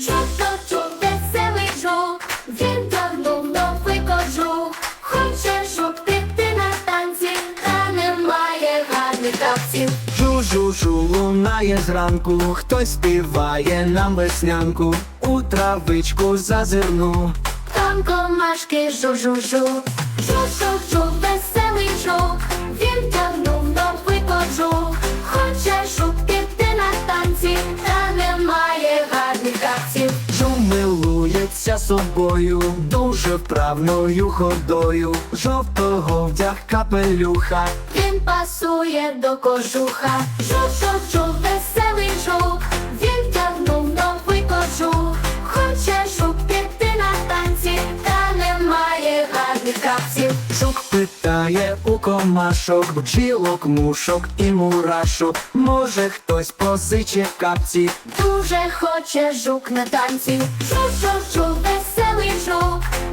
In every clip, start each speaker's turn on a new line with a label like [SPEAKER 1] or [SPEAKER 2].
[SPEAKER 1] Жовто веселий жук, він тягнув новий кожух. Хоче піти на танці, та немає гарних капців.
[SPEAKER 2] Жу-жу-жу лунає зранку, хтось співає нам веснянку, у травичку зазирну.
[SPEAKER 1] Там комашки жу-жу-жу, жу-жу-жу,
[SPEAKER 2] собою, дуже вправною ходою, жовтого вдяг капелюха.
[SPEAKER 1] Він пасує до кожуха, жу-жу-жу, веселий жук, він тягнув новий кожух, хоче жук піти на танці, та немає гарних капців.
[SPEAKER 2] Жук питає у комашок, бджілок, мушок і мурашок. Може хтось позиче капці,
[SPEAKER 1] Дуже хоче жук на танці, жу-жу-жу, веселий жук,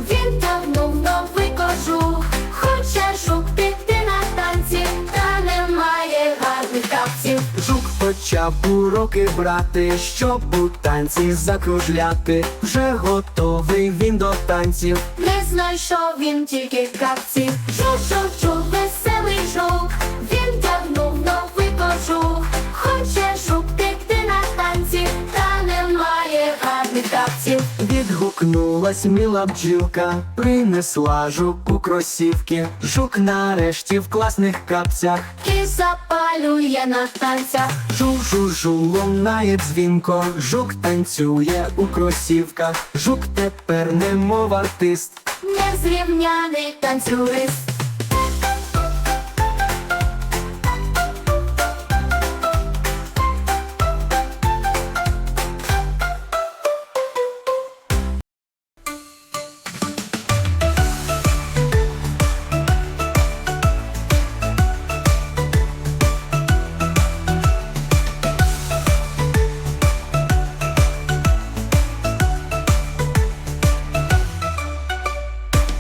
[SPEAKER 1] він тягнув новий кожух, хоче жук піти на танці, та немає гарних капців.
[SPEAKER 2] Жук почав уроки брати, щоб у танці закружляти. Вже готовий він до танців.
[SPEAKER 1] Не знайшов він тільки капців,
[SPEAKER 2] Відгукнулась міла бджілка, принесла жук у кросівки. Жук нарешті в класних капцях.
[SPEAKER 1] І запалює на танцях.
[SPEAKER 2] Жу-жу-жу лунає дзвінко, жук танцює у кросівках. Жук тепер немов артист.
[SPEAKER 1] Незрівняний танцюрист.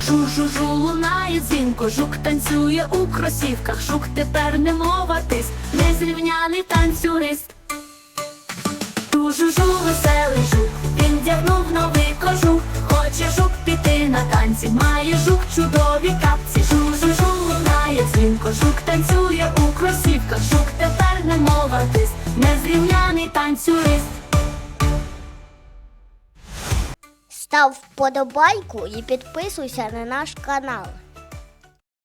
[SPEAKER 1] Жу-жу-жу лунає дзвінко, жук танцює у кросівках, жук тепер не мова тиск, незрівняний танцюрист. Жу-жу-жу веселий жук, він вдягнув новий кожух, хоче жук піти на танці, має жук чудові капці, жу-жу-жу лунає дзвінко, жук танцює у кросівках, жук тепер не мова тиск, незрівняний танцюрист.
[SPEAKER 3] Став вподобайку і підписуйся на наш канал.